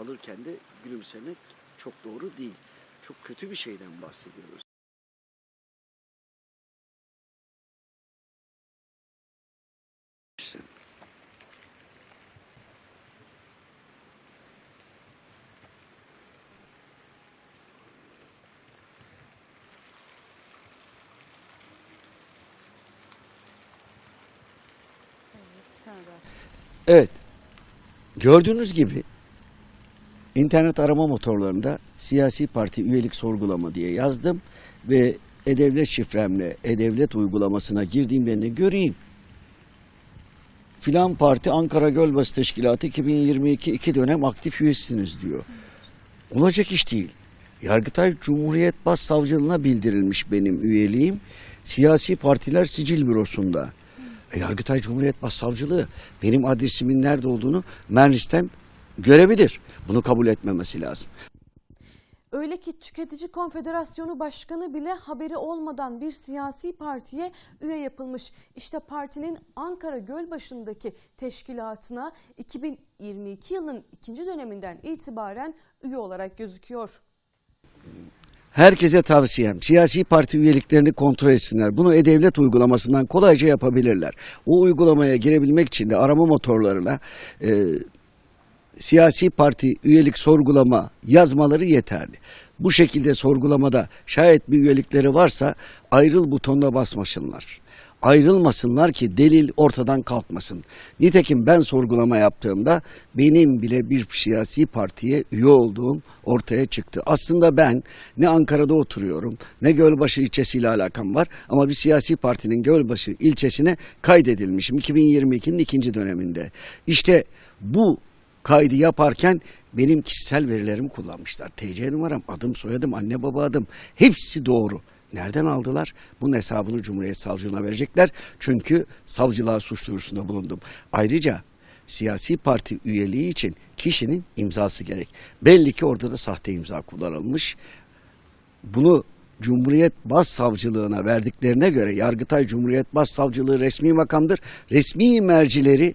alırken de gülümsemek çok doğru değil. Çok kötü bir şeyden bahsediyoruz. Evet. Gördüğünüz gibi internet arama motorlarında siyasi parti üyelik sorgulama diye yazdım ve e-devlet şifremle e-devlet uygulamasına girdiğimde ne göreyim? Filan parti Ankara Gölbaşı Teşkilatı 2022 iki dönem aktif üyesiniz diyor. Olacak iş değil. Yargıtay Cumhuriyet Başsavcılığına bildirilmiş benim üyeliğim. Siyasi partiler sicil bürosunda. E, Yargıtay Cumhuriyet Başsavcılığı benim adresimin nerede olduğunu Mernis'ten görebilir. Bunu kabul etmemesi lazım. Öyle ki Tüketici Konfederasyonu Başkanı bile haberi olmadan bir siyasi partiye üye yapılmış. İşte partinin Ankara Gölbaşı'ndaki teşkilatına 2022 yılının ikinci döneminden itibaren üye olarak gözüküyor. Herkese tavsiyem siyasi parti üyeliklerini kontrol etsinler. Bunu e-devlet uygulamasından kolayca yapabilirler. O uygulamaya girebilmek için de arama motorlarına e, siyasi parti üyelik sorgulama yazmaları yeterli. Bu şekilde sorgulamada şayet bir üyelikleri varsa ayrıl butonuna basmasınlar. Ayrılmasınlar ki delil ortadan kalkmasın. Nitekim ben sorgulama yaptığımda benim bile bir siyasi partiye üye olduğum ortaya çıktı. Aslında ben ne Ankara'da oturuyorum ne Gölbaşı ilçesiyle alakam var ama bir siyasi partinin Gölbaşı ilçesine kaydedilmişim 2022'nin ikinci döneminde. İşte bu kaydı yaparken benim kişisel verilerimi kullanmışlar. TC numaram, adım, soyadım, anne baba adım hepsi doğru. Nereden aldılar? Bunun hesabını Cumhuriyet Savcılığına verecekler. Çünkü savcılığa suç duyurusunda bulundum. Ayrıca siyasi parti üyeliği için kişinin imzası gerek. Belli ki orada da sahte imza kullanılmış. Bunu Cumhuriyet Başsavcılığına verdiklerine göre Yargıtay Cumhuriyet Başsavcılığı resmi makamdır. Resmi mercileri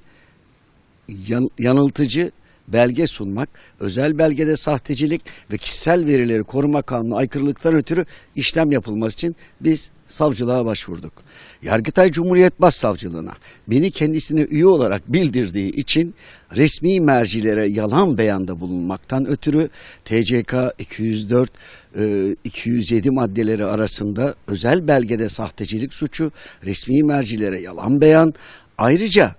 yan- yanıltıcı belge sunmak, özel belgede sahtecilik ve kişisel verileri koruma kanunu aykırılıktan ötürü işlem yapılması için biz savcılığa başvurduk. Yargıtay Cumhuriyet Başsavcılığına beni kendisine üye olarak bildirdiği için resmi mercilere yalan beyanda bulunmaktan ötürü TCK 204 e, 207 maddeleri arasında özel belgede sahtecilik suçu, resmi mercilere yalan beyan, ayrıca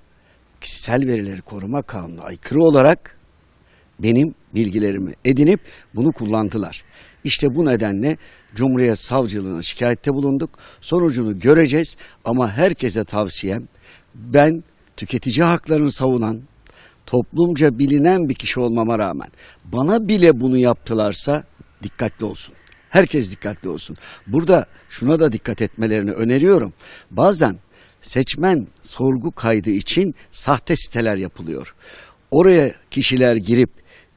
kişisel verileri koruma kanunu aykırı olarak benim bilgilerimi edinip bunu kullandılar. İşte bu nedenle Cumhuriyet Savcılığına şikayette bulunduk. Sonucunu göreceğiz ama herkese tavsiyem ben tüketici haklarını savunan toplumca bilinen bir kişi olmama rağmen bana bile bunu yaptılarsa dikkatli olsun. Herkes dikkatli olsun. Burada şuna da dikkat etmelerini öneriyorum. Bazen seçmen sorgu kaydı için sahte siteler yapılıyor. Oraya kişiler girip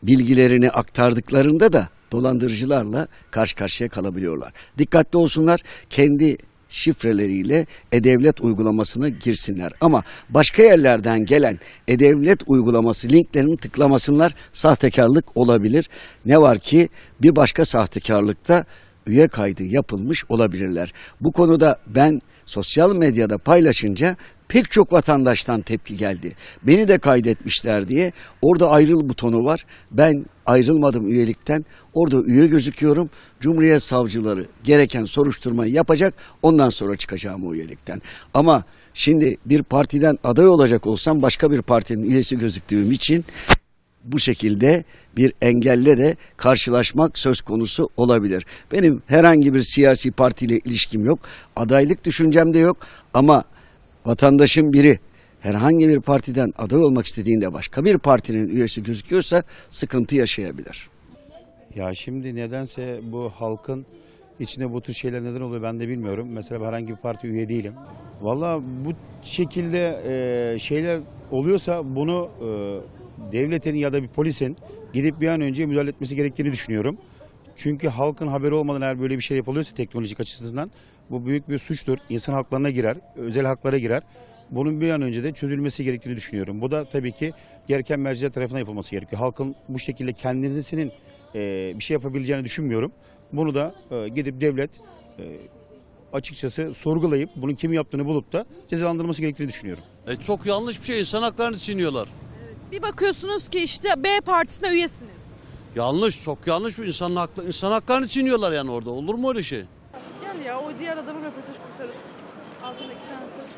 bilgilerini aktardıklarında da dolandırıcılarla karşı karşıya kalabiliyorlar. Dikkatli olsunlar. Kendi şifreleriyle e-devlet uygulamasına girsinler. Ama başka yerlerden gelen e-devlet uygulaması linklerini tıklamasınlar. Sahtekarlık olabilir. Ne var ki bir başka sahtekarlıkta üye kaydı yapılmış olabilirler. Bu konuda ben sosyal medyada paylaşınca pek çok vatandaştan tepki geldi. Beni de kaydetmişler diye. Orada ayrıl butonu var. Ben ayrılmadım üyelikten. Orada üye gözüküyorum. Cumhuriyet savcıları gereken soruşturmayı yapacak. Ondan sonra çıkacağım o üyelikten. Ama şimdi bir partiden aday olacak olsam başka bir partinin üyesi gözüktüğüm için bu şekilde bir engelle de karşılaşmak söz konusu olabilir. Benim herhangi bir siyasi partiyle ilişkim yok. Adaylık düşüncem de yok ama vatandaşın biri herhangi bir partiden aday olmak istediğinde başka bir partinin üyesi gözüküyorsa sıkıntı yaşayabilir. Ya şimdi nedense bu halkın içinde bu tür şeyler neden oluyor ben de bilmiyorum. Mesela herhangi bir parti üye değilim. Valla bu şekilde şeyler oluyorsa bunu devletin ya da bir polisin gidip bir an önce müdahale etmesi gerektiğini düşünüyorum. Çünkü halkın haberi olmadan eğer böyle bir şey yapılıyorsa teknolojik açısından bu büyük bir suçtur. İnsan haklarına girer, özel haklara girer. Bunun bir an önce de çözülmesi gerektiğini düşünüyorum. Bu da tabii ki gereken merciler tarafından yapılması gerekiyor. Halkın bu şekilde kendisinin e, bir şey yapabileceğini düşünmüyorum. Bunu da e, gidip devlet e, açıkçası sorgulayıp bunun kim yaptığını bulup da cezalandırması gerektiğini düşünüyorum. E çok yanlış bir şey. İnsan haklarını çiğniyorlar. Bir bakıyorsunuz ki işte B partisine üyesiniz. Yanlış, çok yanlış bir insan haklı, insan haklarını çiğniyorlar yani orada. Olur mu öyle şey? Gel ya o diğer adamın röportaj kurtarır. Altında iki tane söz.